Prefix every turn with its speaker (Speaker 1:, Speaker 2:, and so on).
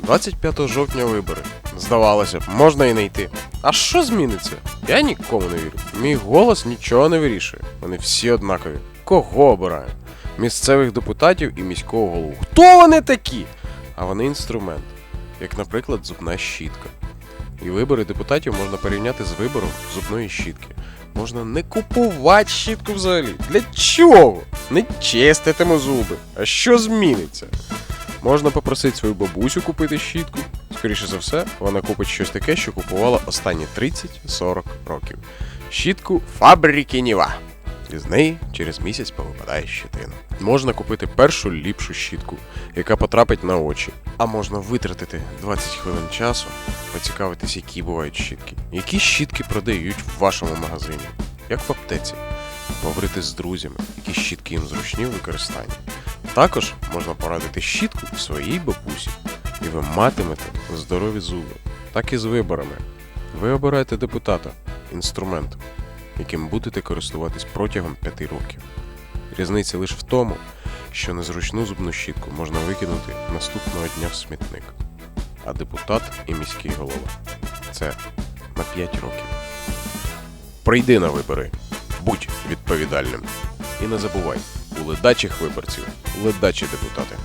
Speaker 1: 25 жовтня вибори. Здавалося б, можна і не йти. А що зміниться? Я нікому не вірю. Мій голос нічого не вирішує. Вони всі однакові. Кого обираю? Місцевих депутатів і міського голову. Хто вони такі? А вони інструмент, як, наприклад, зубна щітка. І вибори депутатів можна порівняти з вибором зубної щітки. Можна не купувати щітку взагалі. Для чого? Не чиститиму зуби. А що зміниться? Можна попросити свою бабусю купити щітку. Скоріше за все, вона купить щось таке, що купувала останні 30-40 років. Щітку фабрики Ніва. З неї через місяць повипадає щетина. Можна купити першу ліпшу щітку, яка потрапить на очі. А можна витратити 20 хвилин часу, поцікавитись, які бувають щітки. Які щітки продають в вашому магазині, як в аптеці. Поговорити з друзями, які щітки їм зручні в використанні. Також можна порадити щітку своїй бабусі, і ви матимете здорові зуби. Так і з виборами. Ви обираєте депутата, інструмент, яким будете користуватись протягом 5 років. Різниця лише в тому, що незручну зубну щітку можна викинути наступного дня в смітник. А депутат і міський голова це на 5 років. Прийди на вибори, будь відповідальним. І не забувай, ледачих виборців ледачі депутати.